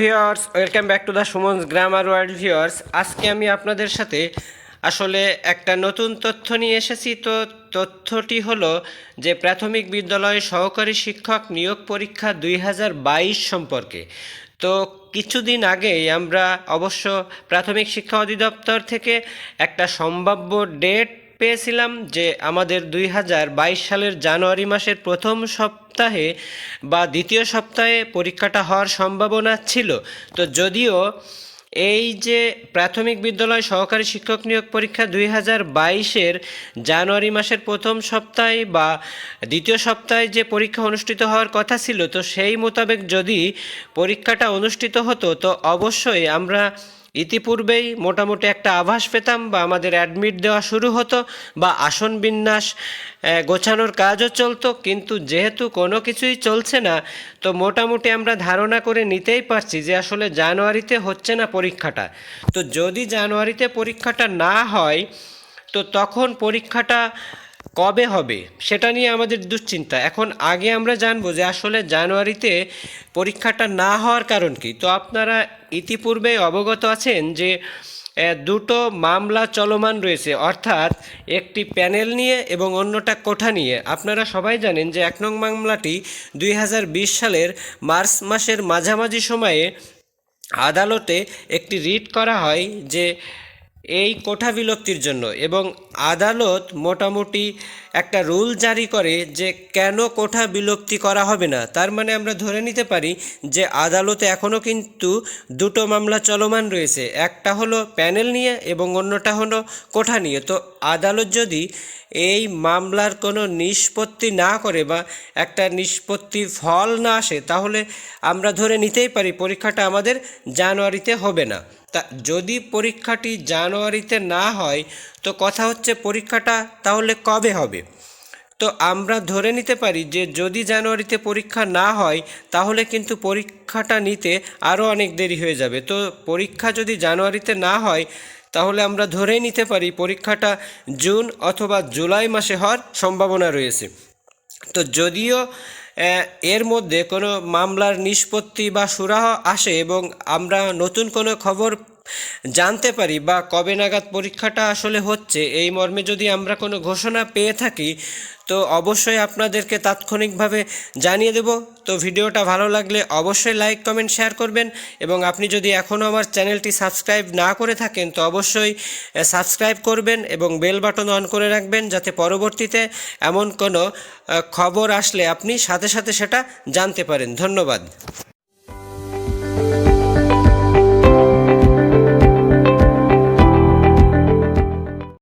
Viewers welcome back to the Suman's grammar world viewers আজকে আমি আপনাদের সাথে আসলে একটা নতুন তথ্য নিয়ে এসেছি। তো তথ্যটি হলো যে প্রাথমিক বিদ্যালয়ে সহকারী শিক্ষক নিয়োগ পরীক্ষা দুই হাজার বাইশ সম্পর্কে। তো কিছুদিন আগেই আমরা অবশ্য প্রাথমিক শিক্ষা অধিদপ্তর থেকে একটা সম্ভাব্য ডেট পেয়েছিলাম যে আমাদের দুই হাজার বাইশ সালের জানুয়ারি মাসের প্রথম সপ্তাহে বা দ্বিতীয় সপ্তাহে পরীক্ষাটা হওয়ার সম্ভাবনা ছিল। তো যদিও এই যে প্রাথমিক বিদ্যালয় সহকারী শিক্ষক নিয়োগ পরীক্ষা দুই হাজার বাইশের জানুয়ারি মাসের প্রথম সপ্তাহে বা দ্বিতীয় সপ্তাহে যে পরীক্ষা অনুষ্ঠিত হওয়ার কথা ছিল, তো সেই মোতাবেক যদি পরীক্ষাটা অনুষ্ঠিত হতো, তো অবশ্যই আমরা ইতিপূর্বেই মোটামুটি একটা আভাস পেতাম বা আমাদের অ্যাডমিট দেওয়া শুরু হতো বা আসন বিন্যাস গোছানোর কাজও চলতো, কিন্তু যেহেতু কোনো কিছুই চলছে না, তো মোটামুটি আমরা ধারণা করে নিতেই পারছি যে আসলে জানুয়ারিতে হচ্ছে না পরীক্ষাটা। তো যদি জানুয়ারিতে পরীক্ষাটা না হয়, তো তখন পরীক্ষাটা কবে হবে, সেটা নিয়ে আমাদের দুশ্চিন্তা। এখন আগে আমরা জানব যে আসলে জানুয়ারিতে পরীক্ষাটা না হওয়ার কারণ কি। তো আপনারা ইতিপূর্বে অবগত আছেন যে দুটো মামলা চলমান রয়েছে, অর্থাৎ একটি প্যানেল নিয়ে এবং অন্যটা কোঠা নিয়ে। আপনারা সবাই জানেন যে এক নং মামলাটি দুই হাজার বিশ সালের মার্চ মাসের মাঝামাঝি সময়ে আদালতে একটি রিট করা হয় যে, এই কোঠা বিলক্তির জন্য এবং আদালত মোটামুটি একটা রুল জারি করে যে কেন কোঠা বিলুপ্তি করা হবে না। তার মানে আমরা ধরে নিতে পারি যে আদালতে এখনও কিন্তু দুটো মামলা চলমান রয়েছে। একটা হলো প্যানেল নিয়ে এবং অন্যটা হলো কোঠা নিয়ে। তো আদালত যদি এই মামলার কোনো নিষ্পত্তি না করে বা একটা নিষ্পত্তির ফল না আসে, তাহলে আমরা ধরে নিতেই পারি পরীক্ষাটা আমাদের জানুয়ারিতে হবে না। তা যদি পরীক্ষাটি জানুয়ারিতে না হয় তো কথা হচ্ছে পরীক্ষাটা তাহলে কবে হবে? তো আমরা ধরে নিতে পারি যে যদি জানুয়ারিতে পরীক্ষা না হয়, তাহলে কিন্তু পরীক্ষাটা নিতে আরও অনেক দেরি হয়ে যাবে। তো পরীক্ষা যদি জানুয়ারিতে না হয়, তাহলে আমরা ধরে নিতে পারি পরীক্ষাটা জুন অথবা জুলাই মাসে হওয়ার সম্ভাবনা রয়েছে। তো যদিও এর মধ্যে কোনো মামলার নিষ্পত্তি বা সুরাহ আসে এবং আমরা নতুন কোনো খবর জানতে পারি বা কবে নাগাদ পরীক্ষাটা আসলে হচ্ছে, এই মর্মে যদি আমরা কোনো ঘোষণা পেয়ে থাকি, তো অবশ্যই আপনাদেরকে তাৎক্ষণিকভাবে জানিয়ে দেব। তো ভিডিওটা ভালো লাগলে অবশ্যই লাইক, কমেন্ট, শেয়ার করবেন এবং আপনি যদি এখনও আমার চ্যানেলটি সাবস্ক্রাইব না করে থাকেন, তো অবশ্যই সাবস্ক্রাইব করবেন এবং বেল বাটন অন করে রাখবেন যাতে পরবর্তীতে এমন কোনো খবর আসলে আপনি সাথে সাথে সেটা জানতে পারেন। ধন্যবাদ।